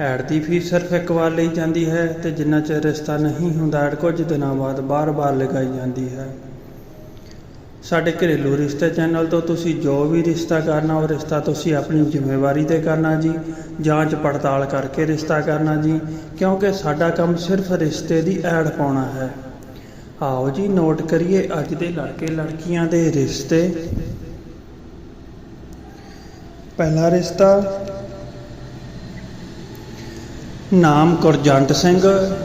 Add ਦੀ fees ਸਿਰਫ ਇੱਕ ਵਾਰ ਲਈ ਜਾਂਦੀ ਹੈ ਤੇ ਜਿੰਨਾ ਚਿਰ ਰਿਸ਼ਤਾ ਨਹੀਂ ਹੁੰਦਾ, ਐਡ ਕੁਝ ਦਿਨਾਂ ਬਾਅਦ ਬਾਰ-ਬਾਰ ਲਗਾਈ ਜਾਂਦੀ ਹੈ। ਸਾਡੇ ਘਰੇਲੂ ਰਿਸ਼ਤੇ ਚੈਨਲ ਤੋਂ ਤੁਸੀਂ ਜੋ ਵੀ ਰਿਸ਼ਤਾ ਕਰਨਾ, ਉਹ ਰਿਸ਼ਤਾ ਤੁਸੀਂ ਆਪਣੀ ਜ਼ਿੰਮੇਵਾਰੀ ਤੇ ਕਰਨਾ ਜੀ। ਜਾਂਚ ਪੜਤਾਲ ਕਰਕੇ ਰਿਸ਼ਤਾ ਕਰਨਾ ਜੀ, ਕਿਉਂਕਿ ਸਾਡਾ ਕੰਮ ਸਿਰਫ ਰਿਸ਼ਤੇ ਦੀ ਐਡ ਪਾਉਣਾ ਹੈ। ਆਓ ਜੀ, ਨੋਟ ਕਰੀਏ ਅੱਜ ਦੇ ਲੜਕੇ ਲੜਕੀਆਂ ਦੇ ਰਿਸ਼ਤੇ। ਪਹਿਲਾ ਰਿਸ਼ਤਾ ਨਾਮ ਗੁਰਜੰਟ ਸਿੰਘ,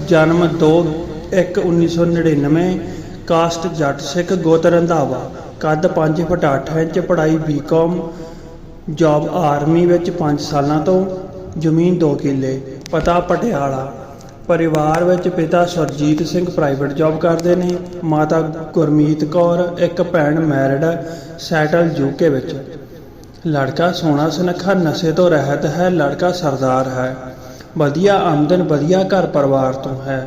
ਜਨਮ 2/1/1999 ਕਾਸਟ ਜੱਟ ਸਿੱਖ ਗੋਤ ਰੰਧਾਵਾ, ਕੱਦ 5 ਫੁੱਟ 8 ਇੰਚ ਪੜ੍ਹਾਈ ਬੀਕਾਮ ਜੌਬ ਆਰਮੀ ਵਿੱਚ 5 ਸਾਲਾਂ ਤੋਂ, ਜ਼ਮੀਨ 2 ਕਿੱਲੇ, ਪਤਾ ਪਟਿਆਲਾ। ਪਰਿਵਾਰ ਵਿੱਚ ਪਿਤਾ ਸਰਜੀਤ ਸਿੰਘ ਪ੍ਰਾਈਵੇਟ ਜੌਬ ਕਰਦੇ ਨੇ, ਮਾਤਾ ਗੁਰਮੀਤ ਕੌਰ, ਇੱਕ ਭੈਣ ਮੈਰਿਡ ਸੈਟਲ ਯੂਕੇ ਵਿੱਚ। ਲੜਕਾ ਸੋਹਣਾ ਸੁਨੱਖਾ, ਨਸ਼ੇ ਤੋਂ ਰਹਿਤ ਹੈ, ਲੜਕਾ ਸਰਦਾਰ ਹੈ। ਵਧੀਆ ਆਮਦਨ ਵਧੀਆ ਘਰ ਪਰਿਵਾਰ ਤੋਂ ਹੈ।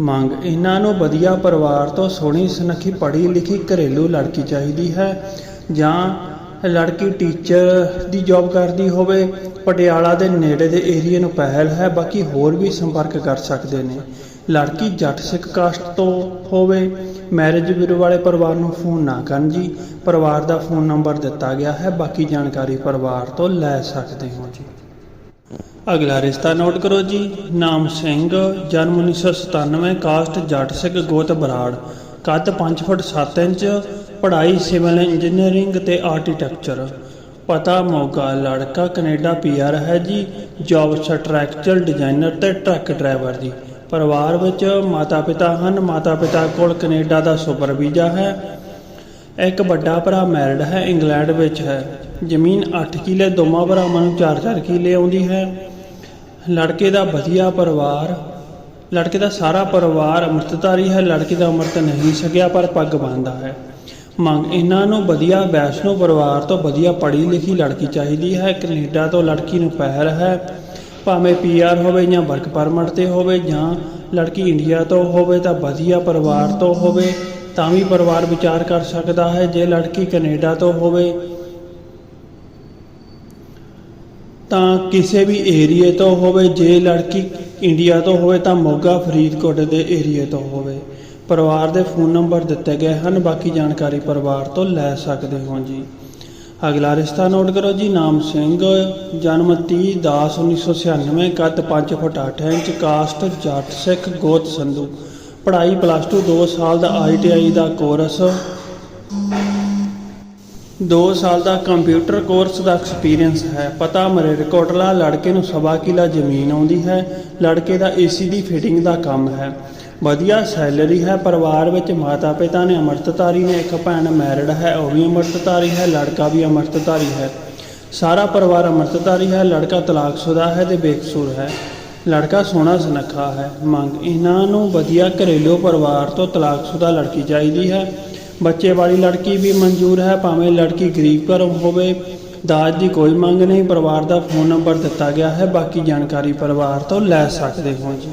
ਮੰਗ, ਇਹਨਾਂ ਨੂੰ ਵਧੀਆ ਪਰਿਵਾਰ ਤੋਂ ਸੋਹਣੀ ਸੁਨੱਖੀ ਪੜ੍ਹੀ ਲਿਖੀ ਘਰੇਲੂ ਲੜਕੀ ਚਾਹੀਦੀ ਹੈ ਜਾਂ ਲੜਕੀ ਟੀਚਰ ਦੀ ਜੌਬ ਕਰਦੀ ਹੋਵੇ, ਪਟਿਆਲਾ ਦੇ ਨੇੜੇ ਦੇ ਏਰੀਏ ਨੂੰ ਪਹਿਲ ਹੈ, ਬਾਕੀ ਹੋਰ ਵੀ ਸੰਪਰਕ ਕਰ ਸਕਦੇ ਨੇ। ਲੜਕੀ ਜੱਟ ਸਿੱਖ ਕਾਸਟ ਤੋਂ ਹੋਵੇ ਮੈਰਿਜ ਬਿਊਰੋ ਵਾਲੇ ਪਰਿਵਾਰ ਨੂੰ ਫੋਨ ਨਾ ਕਰਨ ਜੀ, ਪਰਿਵਾਰ ਦਾ ਫੋਨ ਨੰਬਰ ਦਿੱਤਾ ਗਿਆ ਹੈ, ਬਾਕੀ ਜਾਣਕਾਰੀ ਪਰਿਵਾਰ ਤੋਂ ਲੈ ਸਕਦੇ ਹੋ ਜੀ। ਅਗਲਾ ਰਿਸ਼ਤਾ ਨੋਟ ਕਰੋ ਜੀ। ਨਾਮ ਸਿੰਘ, ਜਨਮ 1997 ਕਾਸਟ ਜੱਟ ਸਿੰਘ ਗੋਤ ਬਰਾੜ। ਕੱਦ 5 ਫੁੱਟ 7 ਇੰਚ, ਪੜ੍ਹਾਈ ਸਿਵਲ ਇੰਜੀਨੀਅਰਿੰਗ ਤੇ ਆਰਕੀਟੈਕਚਰ। ਪਤਾ ਮੋਗਾ ਲੜਕਾ ਕੈਨੇਡਾ ਪੀਆਰ ਹੈ ਜੀ, ਜੌਬ ਸਟਰਕਚਰਲ ਡਿਜ਼ਾਈਨਰ ਤੇ ਟਰੱਕ ਡਰਾਈਵਰ ਜੀ। ਪਰਿਵਾਰ ਵਿੱਚ ਮਾਤਾ ਪਿਤਾ ਹਨ ਮਾਤਾ ਪਿਤਾ ਕੋਲ ਕੈਨੇਡਾ ਦਾ ਸੁਪਰ ਵੀਜ਼ਾ ਹੈ। ਇੱਕ ਵੱਡਾ ਭਰਾ ਮੈਰਿਡ ਹੈ, ਇੰਗਲੈਂਡ ਵਿੱਚ ਹੈ। ਜ਼ਮੀਨ 8 ਕਿੱਲੇ, ਦੋਵਾਂ ਭਰਾਵਾਂ ਨੂੰ 4-4 ਕਿੱਲੇ ਆਉਂਦੀ ਹੈ। ਲੜਕੇ ਦਾ ਵਧੀਆ ਪਰਿਵਾਰ, ਲੜਕੇ ਦਾ ਸਾਰਾ ਪਰਿਵਾਰ ਅੰਮ੍ਰਿਤਧਾਰੀ ਹੈ, ਲੜਕੇ ਦਾ ਅੰਮ੍ਰਿਤ ਨਹੀਂ ਸਕਿਆ ਪਰ ਪੱਗ ਬੰਨ੍ਹਦਾ ਹੈ। ਮੰਗ, ਇਹਨਾਂ ਨੂੰ ਵਧੀਆ ਵੈਸ਼ਨੋ ਪਰਿਵਾਰ ਤੋਂ ਵਧੀਆ ਪੜ੍ਹੀ ਲਿਖੀ ਲੜਕੀ ਚਾਹੀਦੀ ਹੈ। ਕੈਨੇਡਾ ਤੋਂ ਲੜਕੀ ਨੂੰ ਪਹਿਲ ਹੈ। ਭਾਵੇਂ ਪੀਆਰ ਹੋਵੇ ਜਾਂ ਵਰਕ ਪਰਮਿਟ ਤੇ ਹੋਵੇ ਜਾਂ ਲੜਕੀ ਇੰਡੀਆ ਤੋਂ ਹੋਵੇ ਤਾਂ ਵਧੀਆ ਪਰਿਵਾਰ ਤੋਂ ਹੋਵੇ, ਤਾਂ ਵੀ ਪਰਿਵਾਰ ਵਿਚਾਰ ਕਰ ਸਕਦਾ ਹੈ। ਜੇ ਲੜਕੀ ਕੈਨੇਡਾ ਤੋਂ ਹੋਵੇ ਤਾਂ ਕਿਸੇ ਵੀ ਏਰੀਏ ਤੋਂ ਹੋਵੇ, ਜੇ ਲੜਕੀ ਇੰਡੀਆ ਤੋਂ ਹੋਵੇ ਤਾਂ ਮੋਗਾ ਫਰੀਦਕੋਟ ਦੇ ਏਰੀਏ ਤੋਂ ਹੋਵੇ। ਪਰਿਵਾਰ ਦੇ ਫੋਨ ਨੰਬਰ ਦਿੱਤੇ ਗਏ ਹਨ, ਬਾਕੀ ਜਾਣਕਾਰੀ ਪਰਿਵਾਰ ਤੋਂ ਲੈ ਸਕਦੇ ਹੋ ਜੀ। ਅਗਲਾ ਰਿਸ਼ਤਾ ਨੋਟ ਕਰੋ ਜੀ, ਨਾਮ ਸਿੰਘ, ਜਨਮ 30 10 1996 ਕੱਦ 5 ਫੁੱਟ 8 ਇੰਚ ਕਾਸਟ ਜੱਟ ਸਿੱਖ ਗੋਤ ਸੰਧੂ। ਪੜ੍ਹਾਈ ਪਲੱਸ 2 2 ਸਾਲ ਦਾ ਆਈਟੀਆਈ ਦਾ ਕੋਰਸ 2 ਸਾਲ ਦਾ ਕੰਪਿਊਟਰ ਕੋਰਸ ਦਾ ਐਕਸਪੀਰੀਅੰਸ ਹੈ। ਪਤਾ ਮਰੇ ਮਰੇਰਕੋਟਲਾ ਲੜਕੇ ਨੂੰ ਸਵਾ ਕਿਲਾ ਜ਼ਮੀਨ ਆਉਂਦੀ ਹੈ। ਲੜਕੇ ਦਾ ਏਸੀ ਦੀ ਫਿਟਿੰਗ ਦਾ ਕੰਮ ਹੈ। ਵਧੀਆ ਸੈਲਰੀ ਹੈ। ਪਰਿਵਾਰ ਵਿੱਚ ਮਾਤਾ ਪਿਤਾ ਨੇ ਅੰਮ੍ਰਿਤਧਾਰੀ ਨੇ ਇੱਕ ਭੈਣ ਮੈਰਿਡ ਹੈ, ਉਹ ਵੀ ਅੰਮ੍ਰਿਤਧਾਰੀ ਹੈ, ਲੜਕਾ ਵੀ ਅੰਮ੍ਰਿਤਧਾਰੀ ਹੈ। ਸਾਰਾ ਪਰਿਵਾਰ ਅੰਮ੍ਰਿਤਧਾਰੀ ਹੈ। ਲੜਕਾ ਤਲਾਕਸ਼ੁਦਾ ਹੈ ਤੇ ਬੇਕਸੂਰ ਹੈ। ਲੜਕਾ ਸੋਹਣਾ ਸੁਨੱਖਾ ਹੈ। ਮੰਗ ਇਹਨਾਂ ਨੂੰ ਵਧੀਆ ਘਰੇਲੂ ਪਰਿਵਾਰ ਤੋਂ ਤਲਾਕਸ਼ੁਦਾ ਲੜਕੀ ਚਾਹੀਦੀ ਹੈ। ਬੱਚੇ ਵਾਲੀ ਲੜਕੀ ਵੀ ਮਨਜ਼ੂਰ ਹੈ, ਭਾਵੇਂ ਲੜਕੀ ਗਰੀਬ ਘਰੋਂ ਹੋਵੇ। ਦਾਜ ਦੀ ਕੋਈ ਮੰਗ ਨਹੀਂ, ਪਰਿਵਾਰ ਦਾ ਫੋਨ ਨੰਬਰ ਦਿੱਤਾ ਗਿਆ ਹੈ। ਬਾਕੀ ਜਾਣਕਾਰੀ ਪਰਿਵਾਰ ਤੋਂ ਲੈ ਸਕਦੇ ਹੋ ਜੀ।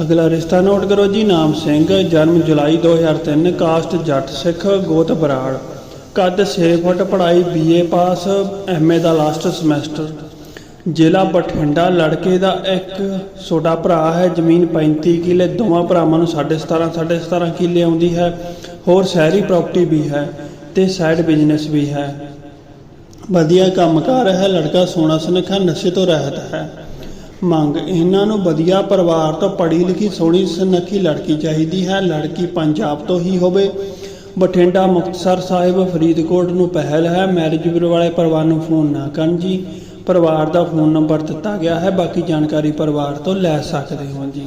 ਅਗਲਾ ਰਿਸ਼ਤਾ ਨੋਟ ਕਰੋ ਜੀ, ਨਾਮ ਸਿੰਘ, ਜਨਮ ਜੁਲਾਈ 2003 ਕਾਸਟ ਜੱਟ ਸਿੱਖ, ਗੋਤ ਬਰਾੜ। ਕੱਦ 6 ਫੁੱਟ, ਪੜ੍ਹਾਈ ਬੀਏ ਪਾਸ ਐਮਏ ਦਾ ਲਾਸਟ ਸਮੈਸਟਰ ਜ਼ਿਲ੍ਹਾ ਬਠਿੰਡਾ ਲੜਕੇ ਦਾ ਇੱਕ ਛੋਟਾ ਭਰਾ ਹੈ, ਜ਼ਮੀਨ 35 ਕਿੱਲੇ, ਦੋਵਾਂ ਭਰਾਵਾਂ ਨੂੰ 17.5 17.5 ਕਿੱਲੇ ਆਉਂਦੀ ਹੈ। ਹੋਰ ਸ਼ਹਿਰੀ ਪ੍ਰਾਪਰਟੀ ਵੀ ਹੈ ਤੇ ਸਾਈਡ ਬਿਜ਼ਨਸ ਵੀ ਹੈ। ਵਧੀਆ ਕੰਮਕਾਰ ਹੈ, ਲੜਕਾ ਸੋਹਣਾ ਸੁਨੱਖਾ, ਨਸ਼ੇ ਤੋਂ ਰਹਿਤ ਹੈ। ਮੰਗ, ਇਹਨਾਂ ਨੂੰ ਵਧੀਆ ਪਰਿਵਾਰ ਤੋਂ ਪੜ੍ਹੀ ਲਿਖੀ, ਸੋਹਣੀ ਸੁਨੱਖੀ ਲੜਕੀ ਚਾਹੀਦੀ ਹੈ। ਲੜਕੀ ਪੰਜਾਬ ਤੋਂ ਹੀ ਹੋਵੇ। ਬਠਿੰਡਾ ਮੁਕਤਸਰ ਸਾਹਿਬ ਫਰੀਦਕੋਟ ਨੂੰ ਪਹਿਲ ਹੈ। ਮੈਰਿਜ ਵਾਲੇ ਪਰਿਵਾਰ ਨੂੰ ਫੋਨ ਨਾ ਕਰਨ ਜੀ। ਪਰਿਵਾਰ ਦਾ ਫੋਨ ਨੰਬਰ ਦਿੱਤਾ ਗਿਆ ਹੈ, ਬਾਕੀ ਜਾਣਕਾਰੀ ਪਰਿਵਾਰ ਤੋਂ ਲੈ ਸਕਦੇ ਹੋ ਜੀ।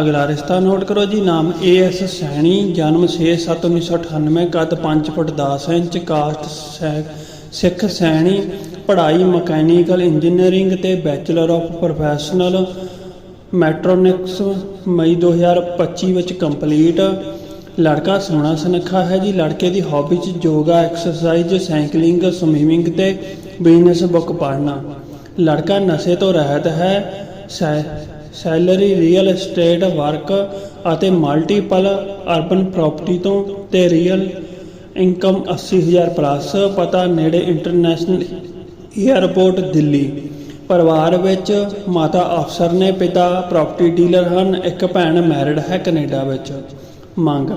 ਅਗਲਾ ਰਿਸ਼ਤਾ ਨੋਟ ਕਰੋ ਜੀ, ਨਾਮ ਏ ਐਸ ਸੈਣੀ, ਜਨਮ 6/7/1998 ਕੱਦ 5 ਫੁੱਟ 10 ਇੰਚ ਕਾਸਟ ਸੈ- ਸਿੱਖ ਸੈਣੀ, ਪੜ੍ਹਾਈ ਮਕੈਨੀਕਲ ਇੰਜੀਨੀਅਰਿੰਗ ਤੇ ਬੈਚਲਰ ਆਫ ਪ੍ਰੋਫੈਸ਼ਨਲ ਮੈਟ੍ਰੋਨਿਕਸ ਮਈ 2025 ਵਿੱਚ ਕੰਪਲੀਟ। ਲੜਕਾ ਸੋਹਣਾ ਸੁਨੱਖਾ ਹੈ ਜੀ। ਲੜਕੇ ਦੀ ਹੌਬੀ 'ਚ ਯੋਗਾ ਐਕਸਰਸਾਈਜ਼ ਸਾਈਕਲਿੰਗ ਸਵੀਮਿੰਗ ਤੇ ਬਿਜ਼ਨਸ ਬੁੱਕ ਪੜ੍ਹਨਾ। ਲੜਕਾ ਨਸ਼ੇ ਤੋਂ ਰਹਿਤ ਹੈ। ਸੈ- ਸੈਲਰੀ ਰੀਅਲ ਏਸਟੇਟ ਵਰਕ ਅਤੇ ਮਲਟੀਪਲ ਅਰਬਨ ਪ੍ਰਾਪਰਟੀ ਤੋਂ ਤੇ ਰੀਅਲ ਇਨਕਮ 80000 ਪਲੱਸ ਪਤਾ ਨੇੜੇ ਇੰਟਰਨੈਸ਼ਨਲ ਏਅਰਪੋਰਟ ਦਿੱਲੀ। ਪਰਿਵਾਰ ਵਿੱਚ ਮਾਤਾ ਅਫਸਰ ਨੇ ਪਿਤਾ ਪ੍ਰਾਪਰਟੀ ਡੀਲਰ ਹਨ। ਇੱਕ ਭੈਣ ਮੈਰਿਡ ਹੈ ਕੈਨੇਡਾ ਵਿੱਚ। ਮੰਗ।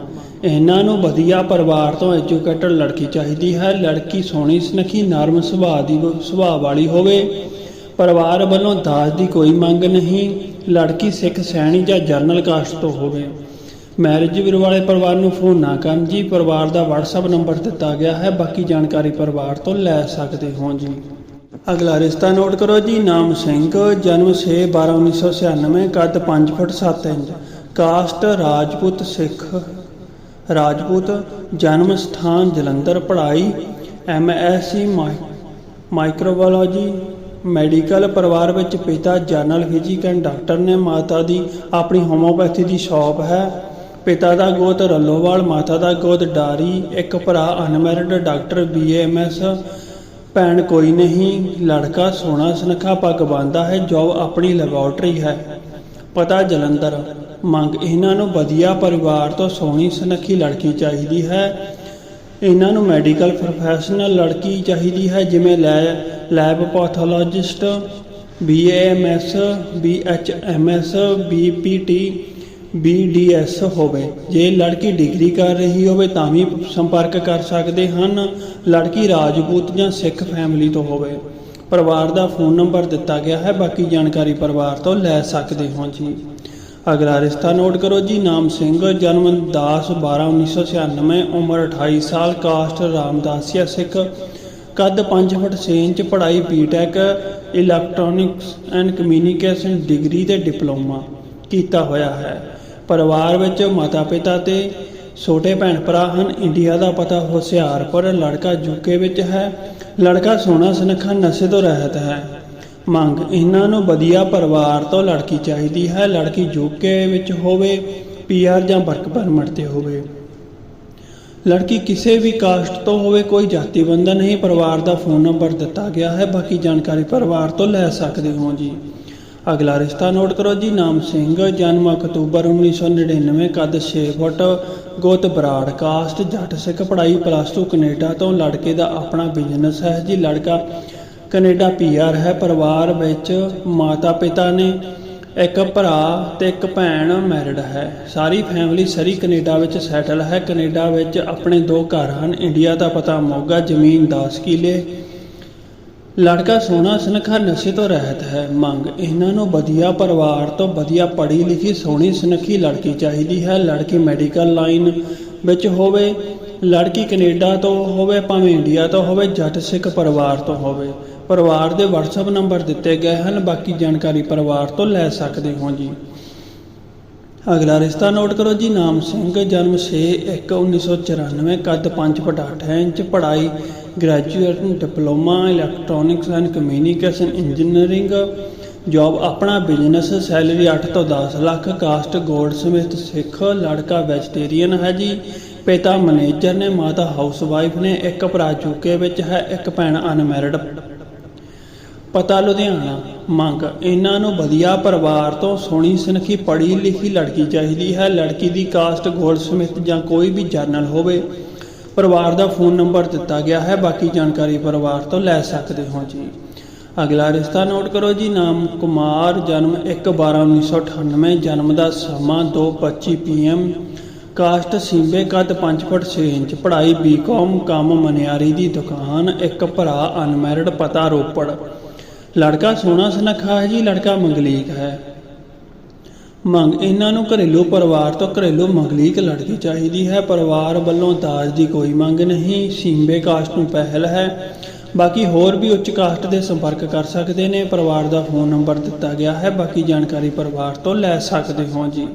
ਇਹਨਾਂ ਨੂੰ ਵਧੀਆ ਪਰਿਵਾਰ ਤੋਂ ਐਜੂਕੇਟਡ ਲੜਕੀ ਚਾਹੀਦੀ ਹੈ। ਲੜਕੀ ਸੋਹਣੀ, ਸੁਨੱਖੀ, ਨਰਮ ਸੁਭਾਅ ਦੀ ਸੁਭਾਅ ਵਾਲੀ ਹੋਵੇ। ਪਰਿਵਾਰ ਵੱਲੋਂ ਦਾਜ ਦੀ ਕੋਈ ਮੰਗ ਨਹੀਂ। ਲੜਕੀ ਸਿੱਖ ਸੈਣੀ ਜਾਂ ਜਰਨਲ ਕਾਸਟ ਤੋਂ ਹੋਵੇ। ਮੈਰਿਜ ਬਿਊਰੋ ਵਾਲੇ ਪਰਿਵਾਰ ਨੂੰ ਫੋਨ ਨਾ ਕਰਨ ਜੀ। ਪਰਿਵਾਰ ਦਾ WhatsApp ਨੰਬਰ ਦਿੱਤਾ ਗਿਆ ਹੈ। ਬਾਕੀ ਜਾਣਕਾਰੀ ਪਰਿਵਾਰ ਤੋਂ ਲੈ ਸਕਦੇ ਹੋ ਜੀ। ਅਗਲਾ ਰਿਸ਼ਤਾ ਨੋਟ ਕਰੋ ਜੀ। ਨਾਮ ਸਿੰਘ, ਜਨਮ 6 12 1996 ਕੱਦ 5 foot 7 inch. Caste Rajput Sikh, Rajput ਜਨਮ ਸਥਾਨ ਜਲੰਧਰ ਪੜ੍ਹਾਈ ਐਮਐਸਸੀ ਮਾਈਕਰੋਬਾਇਓਲੋਜੀ ਮੈਡੀਕਲ ਪਰਿਵਾਰ ਵਿੱਚ ਪਿਤਾ ਜਨਰਲ ਫਿਜ਼ੀਕਲ ਡਾਕਟਰ ਨੇ, ਮਾਤਾ ਦੀ ਆਪਣੀ ਹੋਮੋਪੈਥੀ ਦੀ ਸ਼ਾਪ ਹੈ। ਪਿਤਾ ਦਾ ਗੋਤ ਰੱਲੋਵਾਲ, ਮਾਤਾ ਦਾ ਗੋਤ ਡਾਰੀ, ਇੱਕ ਭਰਾ ਅਨਮੈਰਿਡ ਡਾਕਟਰ ਬੀਏਐਮਐਸ ਭੈਣ ਕੋਈ ਨਹੀਂ, ਲੜਕਾ ਸੋਹਣਾ ਸੁਨੱਖਾ ਪੱਗ ਬੰਦਾ ਹੈ, ਜੋਬ ਆਪਣੀ ਲੈਬੋਰਟਰੀ ਹੈ। ਪਤਾ ਜਲੰਧਰ, ਮੰਗ ਇਹਨਾਂ ਨੂੰ ਵਧੀਆ ਪਰਿਵਾਰ ਤੋਂ ਸੋਹਣੀ ਸੁਨੱਖੀ ਲੜਕੀ ਚਾਹੀਦੀ ਹੈ। ਇਹਨਾਂ ਨੂੰ ਮੈਡੀਕਲ ਪ੍ਰੋਫੈਸ਼ਨਲ ਲੜਕੀ ਚਾਹੀਦੀ ਹੈ, ਜਿਵੇਂ ਲੈ lab pathologist BAMS BHMS BPT BDS ਹੋਵੇ। ਜੇ ਲੜਕੀ ਡਿਗਰੀ ਕਰ ਰਹੀ ਹੋਵੇ ਤਾਂ ਵੀ ਸੰਪਰਕ ਕਰ ਸਕਦੇ ਹਨ। ਲੜਕੀ ਰਾਜਪੂਤ ਜਾਂ ਸਿੱਖ ਫੈਮਿਲੀ ਤੋਂ ਹੋਵੇ। ਪਰਿਵਾਰ ਦਾ ਫੋਨ ਨੰਬਰ ਦਿੱਤਾ ਗਿਆ ਹੈ, ਬਾਕੀ ਜਾਣਕਾਰੀ ਪਰਿਵਾਰ ਤੋਂ ਲੈ ਸਕਦੇ ਹੋ ਜੀ। ਅਗਲਾ ਰਿਸ਼ਤਾ ਨੋਟ ਕਰੋ ਜੀ, ਨਾਮ ਸਿੰਘ, ਜਨਮ 10 12 1996 ਉਮਰ 28 ਸਾਲ, ਕਾਸਟ ਰਾਮਦਾਸੀਆ ਸਿੱਖ, ਕੱਦ 5 ਫੁੱਟ 6 ਇੰਚ, ਪੜ੍ਹਾਈ B Tech electronics and communication degree ਤੇ ਡਿਪਲੋਮਾ ਕੀਤਾ ਹੋਇਆ ਹੈ। ਪਰਿਵਾਰ ਵਿੱਚ ਮਾਤਾ ਪਿਤਾ ਤੇ ਛੋਟੇ ਭੈਣ ਭਰਾ ਹਨ, ਇੰਡੀਆ ਦਾ ਪਤਾ ਹੁਸ਼ਿਆਰਪੁਰ, ਲੜਕਾ ਯੂਕੇ ਵਿੱਚ ਹੈ। ਲੜਕਾ ਸੋਹਣਾ ਸੁਨੱਖਾ ਨਸ਼ੇ ਤੋਂ ਰਹਿਤ ਹੈ। ਮੰਗ, ਇਹਨਾਂ ਨੂੰ ਵਧੀਆ ਪਰਿਵਾਰ ਤੋਂ ਲੜਕੀ ਚਾਹੀਦੀ ਹੈ। ਲੜਕੀ ਯੂਕੇ ਵਿੱਚ ਹੋਵੇ ਪੀਆਰ ਜਾਂ ਵਰਕ ਪਰਮਿਟ ਤੇ ਹੋਵੇ। ਲੜਕੀ ਕਿਸੇ ਵੀ ਕਾਸਟ ਤੋਂ ਹੋਵੇ, ਕੋਈ ਜਾਤੀ ਬੰਧਨ ਨਹੀਂ, ਪਰਿਵਾਰ ਦਾ ਫੋਨ ਨੰਬਰ ਦਿੱਤਾ ਗਿਆ ਹੈ। ਬਾਕੀ ਜਾਣਕਾਰੀ ਪਰਿਵਾਰ ਤੋਂ ਲੈ ਸਕਦੇ ਹੋ ਜੀ। ਅਗਲਾ ਰਿਸ਼ਤਾ ਨੋਟ ਕਰੋ ਜੀ, ਨਾਮ ਸਿੰਘ, ਜਨਮ ਅਕਤੂਬਰ 1999 ਕੱਦ 6 ਫੁੱਟ ਗੋਤ ਬਰਾੜ ਕਾਸਟ ਜੱਟ ਸਿੱਖ ਪੜ੍ਹਾਈ ਪਲੱਸ 2 ਕੈਨੇਡਾ ਤੋਂ ਲੜਕੇ ਦਾ ਆਪਣਾ ਬਿਜ਼ਨਸ ਹੈ ਜੀ। ਲੜਕਾ ਕੈਨੇਡਾ ਪੀਆਰ ਹੈ। ਪਰਿਵਾਰ ਵਿੱਚ ਮਾਤਾ ਪਿਤਾ ਨੇ ਇੱਕ ਭਰਾ ਤੇ ਇੱਕ ਭੈਣ ਮੈਰਿਡ ਹੈ। ਸਾਰੀ ਫੈਮਿਲੀ ਸਰੀ ਕੈਨੇਡਾ ਵਿੱਚ ਸੈਟਲ ਹੈ। ਕੈਨੇਡਾ ਵਿੱਚ ਆਪਣੇ ਦੋ ਘਰ ਹਨ। ਇੰਡੀਆ ਦਾ ਪਤਾ ਮੋਗਾ, ਜ਼ਮੀਨ 10 ਕਿੱਲੇ ਲੜਕਾ ਸੋਹਣਾ ਸੁਨੱਖਾ ਨਸ਼ੇ ਤੋਂ ਰਹਿਤ ਹੈ। ਮੰਗ, ਇਹਨਾਂ ਨੂੰ ਵਧੀਆ ਪਰਿਵਾਰ ਤੋਂ ਵਧੀਆ ਪੜ੍ਹੀ ਲਿਖੀ ਸੋਹਣੀ ਸੁਨੱਖੀ ਲੜਕੀ ਚਾਹੀਦੀ ਹੈ। ਲੜਕੀ ਮੈਡੀਕਲ ਲਾਈਨ ਵਿੱਚ ਹੋਵੇ, ਲੜਕੀ ਕੈਨੇਡਾ ਤੋਂ ਹੋਵੇ, ਭਾਵੇਂ ਇੰਡੀਆ ਤੋਂ ਹੋਵੇ, ਜੱਟ ਸਿੱਖ ਪਰਿਵਾਰ ਤੋਂ ਹੋਵੇ। ਪਰਿਵਾਰ ਦੇ WhatsApp ਨੰਬਰ ਦਿੱਤੇ ਗਏ ਹਨ। ਬਾਕੀ ਜਾਣਕਾਰੀ ਪਰਿਵਾਰ ਤੋਂ ਲੈ ਸਕਦੇ ਹੋ ਜੀ। ਅਗਲਾ ਰਿਸ਼ਤਾ ਨੋਟ ਕਰੋ ਜੀ। ਨਾਮ ਸਿੰਘ, ਜਨਮ 6 1 1994 ਕੱਦ 5 ਫੁੱਟ 8 ਇੰਚ, ਪੜ੍ਹਾਈ graduate diploma electronics and communication engineering job ਆਪਣਾ ਬਿਜ਼ਨਸ ਸੈਲਰੀ 8 ਤੋਂ 10 lakh caste goldsmith Sikh, ਲੜਕਾ ਵੈਜੀਟੇਰੀਅਨ ਹੈ ਜੀ। ਪਿਤਾ ਮੈਨੇਜਰ ਨੇ, ਮਾਤਾ ਹਾਊਸਵਾਈਫ ਨੇ, ਇੱਕ ਭਰਾ ਯੂਕੇ ਵਿੱਚ ਹੈ, ਇੱਕ ਭੈਣ ਅਨਮੈਰਿਡ ਪਤਾ ਲੁਧਿਆਣਾ, ਮੰਗ, ਇਹਨਾਂ ਨੂੰ ਵਧੀਆ ਪਰਿਵਾਰ ਤੋਂ ਸੋਹਣੀ, ਸੁਨੱਖੀ ਪੜ੍ਹੀ ਲਿਖੀ ਲੜਕੀ ਚਾਹੀਦੀ ਹੈ। ਲੜਕੀ ਦੀ ਕਾਸਟ ਗੋਲਡ ਸਮਿਥ ਜਾਂ ਕੋਈ ਵੀ ਜਰਨਲ ਹੋਵੇ। ਪਰਿਵਾਰ ਦਾ ਫੋਨ ਨੰਬਰ ਦਿੱਤਾ ਗਿਆ ਹੈ, ਬਾਕੀ ਜਾਣਕਾਰੀ ਪਰਿਵਾਰ ਤੋਂ ਲੈ ਸਕਦੇ ਹੋ ਜੀ। ਅਗਲਾ ਰਿਸ਼ਤਾ ਨੋਟ ਕਰੋ ਜੀ, ਨਾਮ ਕੁਮਾਰ, ਜਨਮ 1/12/1998 ਜਨਮ ਦਾ ਸਮਾਂ 2:25 ਪੀਐਮ ਕਾਸਟ ਸਿੰਬੇ ਕੱਦ 5 ਫੁੱਟ 6 ਇੰਚ, ਪੜ੍ਹਾਈ ਬੀਕਾਮ, ਕੰਮ ਮਨਿਆਰੀ ਦੀ ਦੁਕਾਨ, ਇੱਕ ਭਰਾ ਅਨਮੈਰਿਡ, ਪਤਾ ਰੋਪੜ। ਲੜਕਾ ਸੋਹਣਾ ਸੁਨੱਖਾ ਹੈ ਜੀ, ਲੜਕਾ ਮੰਗਲੀਕ ਹੈ। ਮੰਗ, ਇਹਨਾਂ ਨੂੰ ਘਰੇਲੂ ਪਰਿਵਾਰ ਤੋਂ ਘਰੇਲੂ ਮੰਗਲੀਕ ਲੜਕੀ ਚਾਹੀਦੀ ਹੈ। ਪਰਿਵਾਰ ਵੱਲੋਂ ਦਾਜ ਦੀ ਕੋਈ ਮੰਗ ਨਹੀਂ ਸਿੰਬੇ ਕਾਸਟ ਨੂੰ ਪਹਿਲ ਹੈ। ਬਾਕੀ ਹੋਰ ਵੀ ਉੱਚ ਕਾਸਟ ਦੇ ਸੰਪਰਕ ਕਰ ਸਕਦੇ ਨੇ। ਪਰਿਵਾਰ ਦਾ ਫੋਨ ਨੰਬਰ ਦਿੱਤਾ ਗਿਆ ਹੈ। ਬਾਕੀ ਜਾਣਕਾਰੀ ਪਰਿਵਾਰ ਤੋਂ ਲੈ ਸਕਦੇ ਹੋ ਜੀ।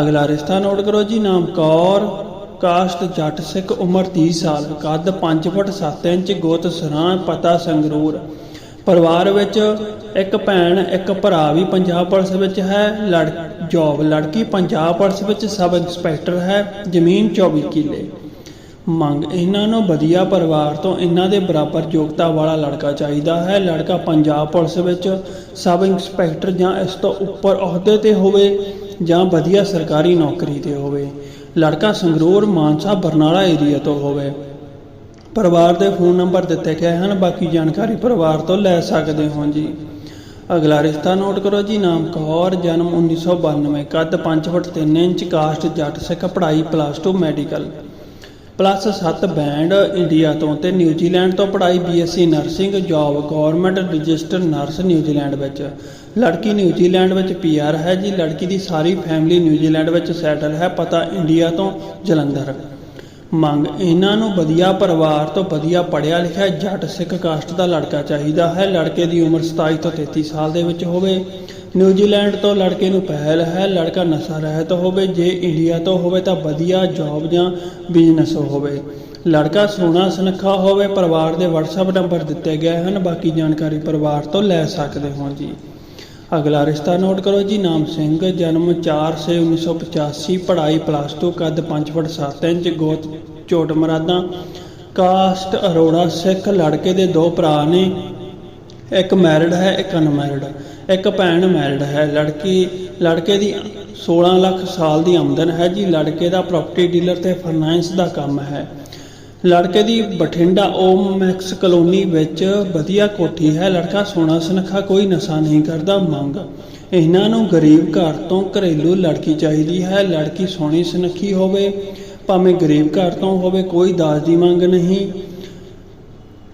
ਅਗਲਾ ਰਿਸ਼ਤਾ ਨੋਟ ਕਰੋ ਜੀ। ਨਾਮ ਕੌਰ, ਕਾਸਟ ਜੱਟ ਸਿੱਖ, ਉਮਰ 30 ਸਾਲ, ਕੱਦ 5 ਫੁੱਟ 7 ਇੰਚ, ਗੋਤ ਸਰਾਂ, ਪਤਾ ਸੰਗਰੂਰ। ਪਰਿਵਾਰ ਵਿੱਚ ਇੱਕ ਭੈਣ, ਇੱਕ ਭਰਾ ਵੀ ਪੰਜਾਬ ਪੁਲਿਸ ਵਿੱਚ ਹੈ। ਲੜ, ਜੋਬ ਲੜਕੀ ਪੰਜਾਬ ਪੁਲਿਸ ਵਿੱਚ ਸਬ ਇੰਸਪੈਕਟਰ ਹੈ ਜ਼ਮੀਨ 24 ਕਿੱਲੇ। ਮੰਗ ਇਹਨਾਂ ਨੂੰ ਵਧੀਆ ਪਰਿਵਾਰ ਤੋਂ ਇਹਨਾਂ ਦੇ ਬਰਾਬਰ ਯੋਗਤਾ ਵਾਲਾ ਲੜਕਾ ਚਾਹੀਦਾ ਹੈ। ਲੜਕਾ ਪੰਜਾਬ ਪੁਲਿਸ ਵਿੱਚ ਸਬ ਇੰਸਪੈਕਟਰ ਜਾਂ ਇਸ ਤੋਂ ਉੱਪਰ ਅਹੁਦੇ ਤੇ ਹੋਵੇ ਜਾਂ ਵਧੀਆ ਸਰਕਾਰੀ ਨੌਕਰੀ ਤੇ ਹੋਵੇ। ਲੜਕਾ ਸੰਗਰੂਰ, ਮਾਨਸਾ, ਬਰਨਾਲਾ ਏਰੀਆ ਤੋਂ ਹੋਵੇ। ਪਰਿਵਾਰ ਦੇ ਫੋਨ ਨੰਬਰ ਦਿੱਤੇ ਗਏ ਹਨ, ਬਾਕੀ ਜਾਣਕਾਰੀ ਪਰਿਵਾਰ ਤੋਂ ਲੈ ਸਕਦੇ ਹੋ ਜੀ। ਅਗਲਾ ਰਿਸ਼ਤਾ ਨੋਟ ਕਰੋ ਜੀ, ਨਾਮ ਕੌਰ, ਜਨਮ 1992 ਕੱਦ 5 ਫੁੱਟ 3 ਇੰਚ ਕਾਸਟ ਜੱਟ ਸਿੱਖ, ਪੜ੍ਹਾਈ plus 2 medical plus 7 band India ਤੋਂ ਤੇ ਨਿਊਜ਼ੀਲੈਂਡ ਤੋਂ ਪੜ੍ਹਾਈ BSc nursing job government register nurse New Zealand ਵਿੱਚ। ਲੜਕੀ ਨਿਊਜ਼ੀਲੈਂਡ ਵਿੱਚ ਪੀਆਰ ਹੈ ਜੀ, ਲੜਕੀ ਦੀ ਸਾਰੀ ਫੈਮਿਲੀ ਨਿਊਜ਼ੀਲੈਂਡ ਵਿੱਚ ਸੈਟਲ ਹੈ, ਪਤਾ ਇੰਡੀਆ ਤੋਂ ਜਲੰਧਰ। ਮੰਗ, ਇਹਨਾਂ ਨੂੰ ਵਧੀਆ ਪਰਿਵਾਰ ਤੋਂ ਵਧੀਆ ਪੜ੍ਹਿਆ ਲਿਖਿਆ ਜੱਟ ਸਿੱਖ ਕਾਸਟ ਦਾ ਲੜਕਾ ਚਾਹੀਦਾ ਹੈ। ਲੜਕੇ ਦੀ ਉਮਰ 27 ਤੋਂ 33 ਸਾਲ ਦੇ ਵਿੱਚ ਹੋਵੇ। ਨਿਊਜ਼ੀਲੈਂਡ ਤੋਂ ਲੜਕੇ ਨੂੰ ਪਹਿਲ ਹੈ। ਲੜਕਾ ਨਸ਼ਾ ਰਹਿਤ ਹੋਵੇ। ਜੇ ਇੰਡੀਆ ਤੋਂ ਹੋਵੇ ਤਾਂ ਵਧੀਆ ਜੌਬ ਜਾਂ ਬਿਜ਼ਨਸ ਹੋਵੇ। ਲੜਕਾ ਸੋਹਣਾ ਸੁਨੱਖਾ ਹੋਵੇ। ਪਰਿਵਾਰ ਦੇ WhatsApp ਨੰਬਰ ਦਿੱਤੇ ਗਏ ਹਨ। ਬਾਕੀ ਜਾਣਕਾਰੀ ਪਰਿਵਾਰ ਤੋਂ ਲੈ ਸਕਦੇ ਹੋ ਜੀ। ਅਗਲਾ ਰਿਸ਼ਤਾ ਨੋਟ ਕਰੋ ਜੀ, ਨਾਮ ਸਿੰਘ, ਜਨਮ 4 ਸੇ 1985 ਪੜ੍ਹਾਈ ਪਲੱਸ 2 ਕੱਦ 5 ਫੁੱਟ 7 ਇੰਚ, ਗੋਤ ਝੋਟ ਮਰਾਦਾ, ਕਾਸਟ ਅਰੋੜਾ ਸਿੱਖ, ਲੜਕੇ ਦੇ ਦੋ ਭਰਾ ਨੇ, ਇੱਕ ਮੈਰਿਡ ਹੈ, ਇੱਕ ਅਨਮੈਰਿਡ ਇੱਕ ਭੈਣ ਮੈਰਿਡ ਹੈ, ਲੜਕੀ, ਲੜਕੇ ਦੀ 16 ਲੱਖ ਸਾਲ ਦੀ ਆਮਦਨ ਹੈ ਜੀ, ਲੜਕੇ ਦਾ ਪ੍ਰਾਪਰਟੀ ਡੀਲਰ ਤੇ ਫਾਈਨਾਂਸ ਦਾ ਕੰਮ ਹੈ। ਲੜਕੇ ਦੀ ਬਠਿੰਡਾ ਓਮ ਮੈਕਸ ਕਲੋਨੀ ਵਿੱਚ ਵਧੀਆ ਕੋਠੀ ਹੈ। ਲੜਕਾ ਸੋਹਣਾ ਸੁਨੱਖਾ, ਕੋਈ ਨਸ਼ਾ ਨਹੀਂ ਕਰਦਾ, ਮੰਗ। ਇਹਨਾਂ ਨੂੰ ਗਰੀਬ ਘਰ ਤੋਂ ਘਰੇਲੂ ਲੜਕੀ ਚਾਹੀਦੀ ਹੈ। ਲੜਕੀ ਸੋਹਣੀ ਸੁਨੱਖੀ ਹੋਵੇ, ਭਾਵੇਂ ਗਰੀਬ ਘਰ ਤੋਂ ਹੋਵੇ, ਕੋਈ ਦਾਜ ਦੀ ਮੰਗ ਨਹੀਂ।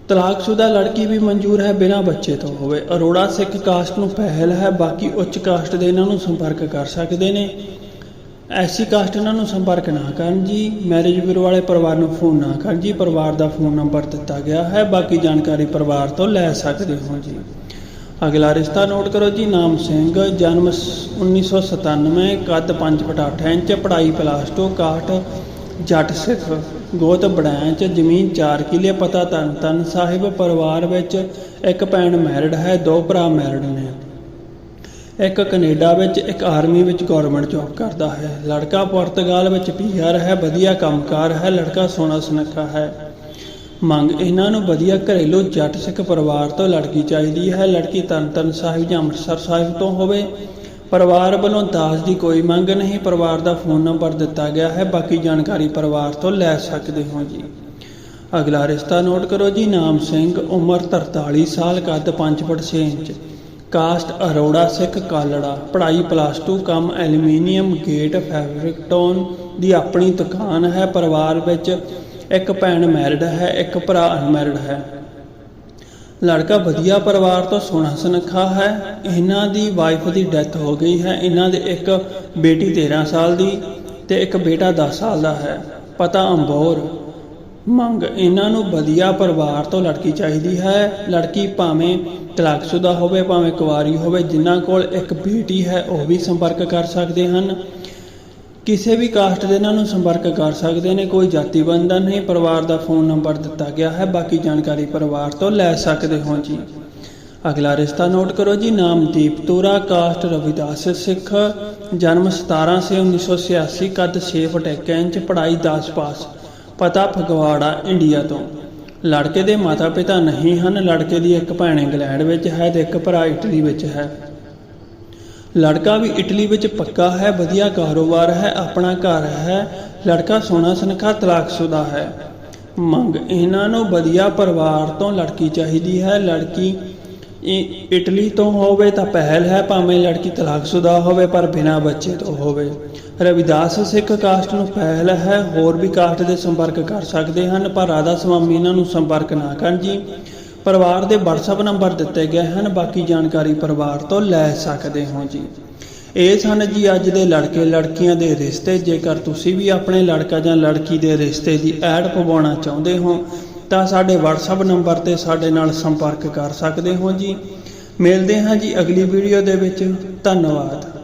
ਤਲਾਕਸ਼ੁਦਾ ਲੜਕੀ ਵੀ ਮਨਜ਼ੂਰ ਹੈ ਬਿਨਾਂ ਬੱਚੇ ਤੋਂ ਹੋਵੇ। ਅਰੋੜਾ ਸਿੱਖ ਕਾਸਟ ਨੂੰ ਪਹਿਲ ਹੈ। ਬਾਕੀ ਉੱਚ ਕਾਸਟ ਦੇ ਇਹਨਾਂ ਨੂੰ ਸੰਪਰਕ ਕਰ ਸਕਦੇ ਨੇ। ਐਸੀ ਕਾਸਟ ਇਹਨਾਂ ਨੂੰ ਸੰਪਰਕ ਨਾ ਕਰਨ ਜੀ ਮੈਰਿਜ ਬਿਊਰੋ ਵਾਲੇ ਪਰਿਵਾਰ ਨੂੰ ਫੋਨ ਨਾ ਕਰਨ ਜੀ, ਪਰਿਵਾਰ ਦਾ ਫੋਨ ਨੰਬਰ ਦਿੱਤਾ ਗਿਆ ਹੈ, ਬਾਕੀ ਜਾਣਕਾਰੀ ਪਰਿਵਾਰ ਤੋਂ ਲੈ ਸਕਦੇ ਹੋ ਜੀ। ਅਗਲਾ ਰਿਸ਼ਤਾ ਨੋਟ ਕਰੋ ਜੀ, ਨਾਮ ਸਿੰਘ, ਜਨਮ ਸ- 1997 ਕੱਦ 5 ਫੁੱਟ 8 ਇੰਚ, ਪੜ੍ਹਾਈ ਪਲਾਸ 2 ਕਾਸਟ, ਜੱਟ ਸਿੱਖ, ਗੋਤ ਬੜੈਂਚ, ਜ਼ਮੀਨ 4 ਕਿੱਲੇ, ਪਤਾ ਤਨ ਤਨ ਸਾਹਿਬ, ਪਰਿਵਾਰ ਵਿੱਚ ਇੱਕ ਭੈਣ ਮੈਰਿਡ ਹੈ, ਦੋ ਭਰਾ ਮੈਰਿਡ ਨੇ। ਇੱਕ ਕੈਨੇਡਾ ਵਿੱਚ, ਇੱਕ ਆਰਮੀ ਵਿੱਚ ਗਵਰਨਮੈਂਟ ਜੌਬ ਕਰਦਾ ਹੈ। ਲੜਕਾ ਪੁਰਤਗਾਲ ਵਿੱਚ ਪੀਆਰ ਹੈ, ਵਧੀਆ ਕੰਮਕਾਰ ਹੈ, ਲੜਕਾ ਸੋਹਣਾ ਸੁਨੱਖਾ ਹੈ। ਮੰਗ, ਇਹਨਾਂ ਨੂੰ ਵਧੀਆ ਘਰੇਲੂ ਜੱਟ ਸਿੱਖ ਪਰਿਵਾਰ ਤੋਂ ਲੜਕੀ ਚਾਹੀਦੀ ਹੈ। ਲੜਕੀ ਤਰਨਤਾਰਨ ਸਾਹਿਬ ਜਾਂ ਅੰਮ੍ਰਿਤਸਰ ਸਾਹਿਬ ਤੋਂ ਹੋਵੇ। ਪਰਿਵਾਰ ਵੱਲੋਂ ਦਾਜ ਦੀ ਕੋਈ ਮੰਗ ਨਹੀਂ, ਪਰਿਵਾਰ ਦਾ ਫੋਨ ਨੰਬਰ ਦਿੱਤਾ ਗਿਆ ਹੈ। ਬਾਕੀ ਜਾਣਕਾਰੀ ਪਰਿਵਾਰ ਤੋਂ ਲੈ ਸਕਦੇ ਹੋ ਜੀ। ਅਗਲਾ ਰਿਸ਼ਤਾ ਨੋਟ ਕਰੋ ਜੀ। ਨਾਮ ਸਿੰਘ, ਉਮਰ 43 ਸਾਲ, ਕੱਦ 5 foot 6 inch. Caste Arora Sikh Kalra, ਪੜ੍ਹਾਈ ਪਲੱਸ 2 ਕੰਮ ਐਲੂਮੀਨੀਅਮ ਗੇਟ ਫੈਬਰਿਕਟੋਨ ਦੀ ਆਪਣੀ ਦੁਕਾਨ ਹੈ। ਪਰਿਵਾਰ ਵਿੱਚ ਇੱਕ ਭੈਣ ਮੈਰਿਡ ਹੈ, ਇੱਕ ਭਰਾ ਅਨਮੈਰਿਡ ਹੈ। ਲੜਕਾ ਵਧੀਆ ਪਰਿਵਾਰ ਤੋਂ ਸੋਹਣਾ ਸੁਨੱਖਾ ਹੈ। ਇਹਨਾਂ ਦੀ ਵਾਈਫ ਦੀ ਡੈਥ ਹੋ ਗਈ ਹੈ। ਇਹਨਾਂ ਦੇ ਇੱਕ ਬੇਟੀ 13 ਸਾਲ ਦੀ ਤੇ ਇੱਕ ਬੇਟਾ 10 ਸਾਲ ਦਾ ਹੈ। ਪਤਾ ਅੰਬੋਰ ਮੰਗ ਇਹਨਾਂ ਨੂੰ ਵਧੀਆ ਪਰਿਵਾਰ ਤੋਂ ਲੜਕੀ ਚਾਹੀਦੀ ਹੈ। ਲੜਕੀ ਭਾਵੇਂ ਤਲਾਕਸ਼ੁਦਾ ਹੋਵੇ, ਭਾਵੇਂ ਕੁਆਰੀ ਹੋਵੇ, ਜਿਨ੍ਹਾਂ ਕੋਲ ਇੱਕ ਬੇਟੀ ਹੈ, ਉਹ ਵੀ ਸੰਪਰਕ ਕਰ ਸਕਦੇ ਹਨ। ਕਿਸੇ ਵੀ ਕਾਸਟ ਦੇ ਇਹਨਾਂ ਨੂੰ ਸੰਪਰਕ ਕਰ ਸਕਦੇ ਨੇ, ਕੋਈ ਜਾਤੀ ਬੰਧਨ ਨਹੀਂ, ਪਰਿਵਾਰ ਦਾ ਫੋਨ ਨੰਬਰ ਦਿੱਤਾ ਗਿਆ ਹੈ, ਬਾਕੀ ਜਾਣਕਾਰੀ ਪਰਿਵਾਰ ਤੋਂ ਲੈ ਸਕਦੇ ਹੋ ਜੀ। ਅਗਲਾ ਰਿਸ਼ਤਾ ਨੋਟ ਕਰੋ ਜੀ, ਨਾਮ ਦੀਪਤੂਰਾ ਕਾਸਟ ਰਵਿਦਾਸ ਸਿੱਖ, ਜਨਮ 17 ਸੇ 1986 ਕੱਦ 6 ਫੁੱਟ 1 ਇੰਚ, ਪੜ੍ਹਾਈ 10 ਪਾਸ। ਪਤਾ ਫਗਵਾੜਾ, ਇੰਡੀਆ ਤੋਂ। ਲੜਕੇ ਦੇ ਮਾਤਾ ਪਿਤਾ ਨਹੀਂ ਹਨ, ਲੜਕੇ ਦੀ ਇੱਕ ਭੈਣ ਇੰਗਲੈਂਡ ਵਿੱਚ ਹੈ ਤੇ ਇੱਕ ਭਰਾ ਇਟਲੀ ਵਿੱਚ ਹੈ। ਲੜਕਾ ਵੀ ਇਟਲੀ ਵਿੱਚ ਪੱਕਾ ਹੈ, ਵਧੀਆ ਕਾਰੋਬਾਰ ਹੈ, ਆਪਣਾ ਘਰ ਹੈ। ਲੜਕਾ ਸੋਹਣਾ ਸਨਖਾ, ਤਲਾਕਸ਼ੁਦਾ ਹੈ। ਮੰਗ ਇਹਨਾਂ ਨੂੰ ਵਧੀਆ ਪਰਿਵਾਰ ਤੋਂ ਲੜਕੀ ਚਾਹੀਦੀ ਹੈ। ਲੜਕੀ ਇਟਲੀ ਤੋਂ ਹੋਵੇ ਤਾਂ ਪਹਿਲ ਹੈ ਭਾਵੇਂ ਲੜਕੀ ਤਲਾਕਸ਼ੁਦਾ ਹੋਵੇ, ਪਰ ਬਿਨਾਂ ਬੱਚੇ ਤੋਂ ਹੋਵੇ। ਰਵਿਦਾਸ ਸਿੱਖ ਕਾਸਟ ਨੂੰ ਪਹਿਲ ਹੈ, ਹੋਰ ਵੀ ਕਾਸਟ ਦੇ ਸੰਪਰਕ ਕਰ ਸਕਦੇ ਹਨ, ਪਰ ਰਾਧਾ ਸਵਾਮੀ ਇਹਨਾਂ ਨੂੰ ਸੰਪਰਕ ਨਾ ਕਰਨ ਜੀ। ਪਰਿਵਾਰ ਦੇ WhatsApp ਨੰਬਰ ਦਿੱਤੇ ਗਏ ਹਨ, ਬਾਕੀ ਜਾਣਕਾਰੀ ਪਰਿਵਾਰ ਤੋਂ ਲੈ ਸਕਦੇ ਹੋ ਜੀ। ਇਹ ਸਨ ਜੀ ਅੱਜ ਦੇ ਲੜਕੇ ਲੜਕੀਆਂ ਦੇ ਰਿਸ਼ਤੇ। ਜੇਕਰ ਤੁਸੀਂ ਵੀ ਆਪਣੇ ਲੜਕਾ ਜਾਂ ਲੜਕੀ ਦੇ ਰਿਸ਼ਤੇ ਦੀ ਐਡ ਪਵਾਉਣਾ ਚਾਹੁੰਦੇ ਹੋ ਤਾਂ ਸਾਡੇ WhatsApp ਨੰਬਰ ਤੇ ਸਾਡੇ ਨਾਲ ਸੰਪਰਕ ਕਰ ਸਕਦੇ ਹੋ ਜੀ। ਮਿਲਦੇ ਹਾਂ ਜੀ ਅਗਲੀ ਵੀਡੀਓ ਦੇ ਵਿੱਚ। ਧੰਨਵਾਦ।